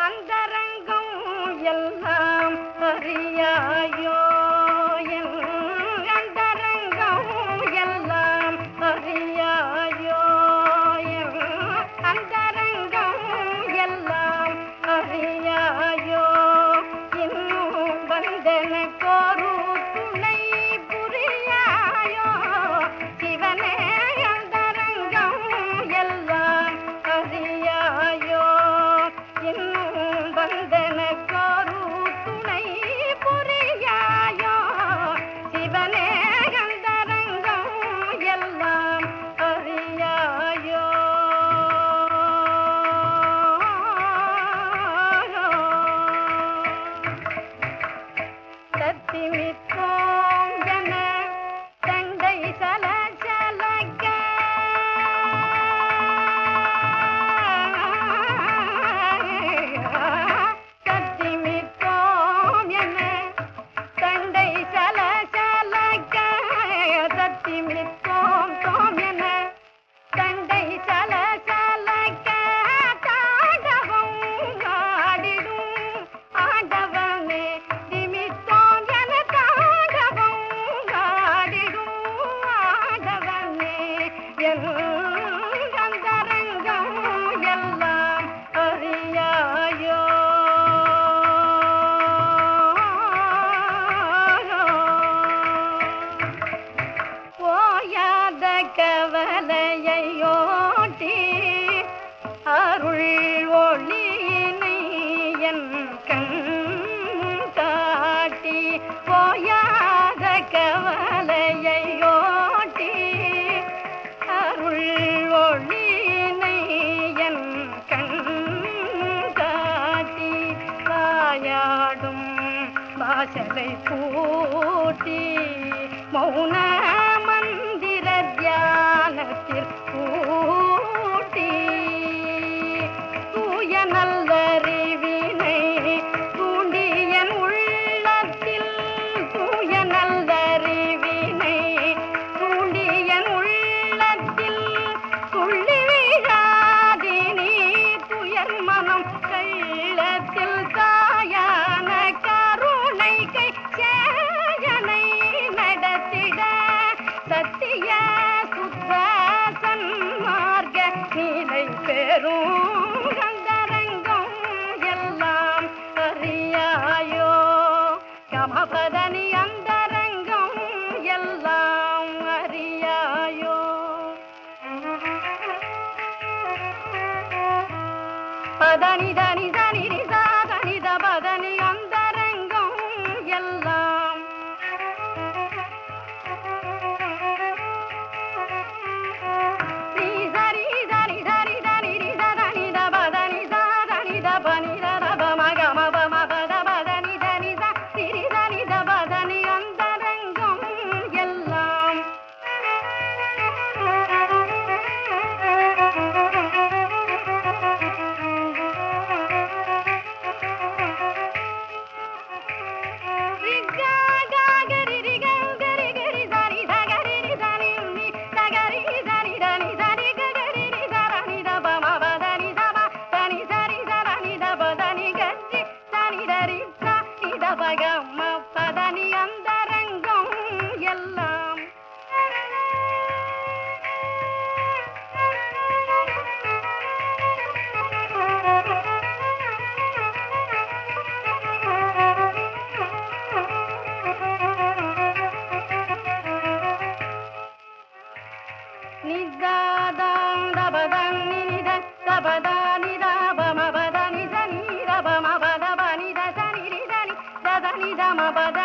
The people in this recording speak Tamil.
அந்தரங்கம் எல்லாம் அறியாயோ? அந்தரங்கம் எல்லாம் அறியாயோ? அந்தரங்கம் எல்லாம் அறியாயோ? இன்னும் வந்தனக்கோ मिटती मिटती हो விளையாடும் வாசலை பூட்டி மௌன அறிய சுத்த சன்மார்க்க நிலை பெறும் கந்தரங்கம் எல்லாம் அறியாயோ? கமபதனி அந்தரங்கம் எல்லாம் அறியாயோ? பதனி தனி தனி मबद